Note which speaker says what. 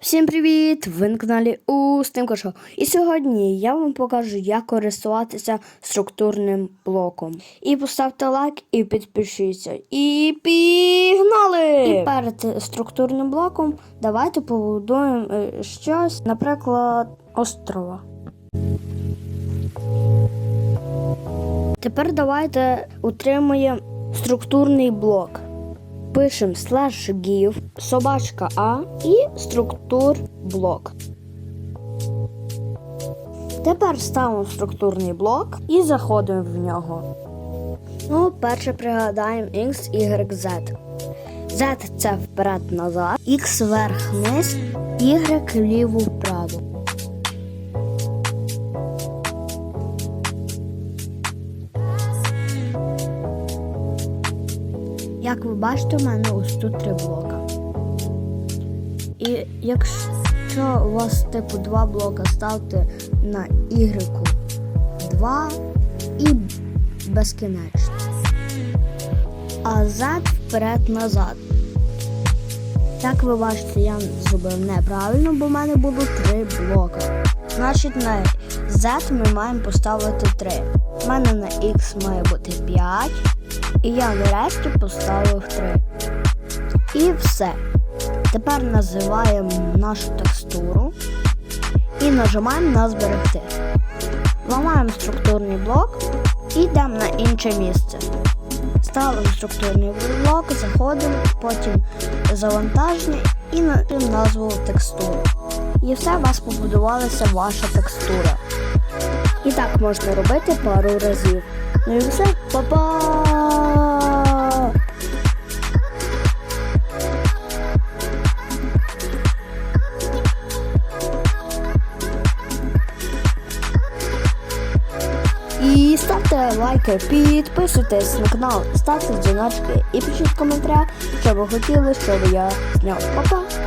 Speaker 1: Всім привіт! Ви на каналі Устимко Шоу. І сьогодні я вам покажу, як користуватися структурним блоком. І поставте лайк і підпишіться. І пігнали! І перед структурним блоком давайте побудуємо е, щось, наприклад, острова. Тепер давайте утримуємо структурний блок. Пишемо слеш give, собачка А і структур блок. Тепер ставимо структурний блок і заходимо в нього. Ну, перше пригадаємо X, Y, Z. Z це вперед-назад, X вверх-вниз, Y вліво-вправо. Як ви бачите, у мене ось тут три блока. І якщо у вас типу два блока, ставте на Y 2 і безкінечно. А Z вперед-назад. Як ви бачите, я зробив неправильно, бо в мене було три блока. Значить, на Z ми маємо поставити 3. У мене на X має бути 5. І я нарешті поставив 3. І все. Тепер називаємо нашу текстуру і нажимаємо на зберегти. Ламаємо структурний блок і йдемо на інше місце. Ставимо структурний блок, заходимо, потім завантаження і напишемо назву текстури. І все, у вас побудувалася ваша текстура. І так можна робити пару разів. Ну і все, па-па! І ставте лайки, підписуйтесь на канал, ставте дзвіночки і пишіть коментаря, що ви хотіли, щоб я зняв. Па-па!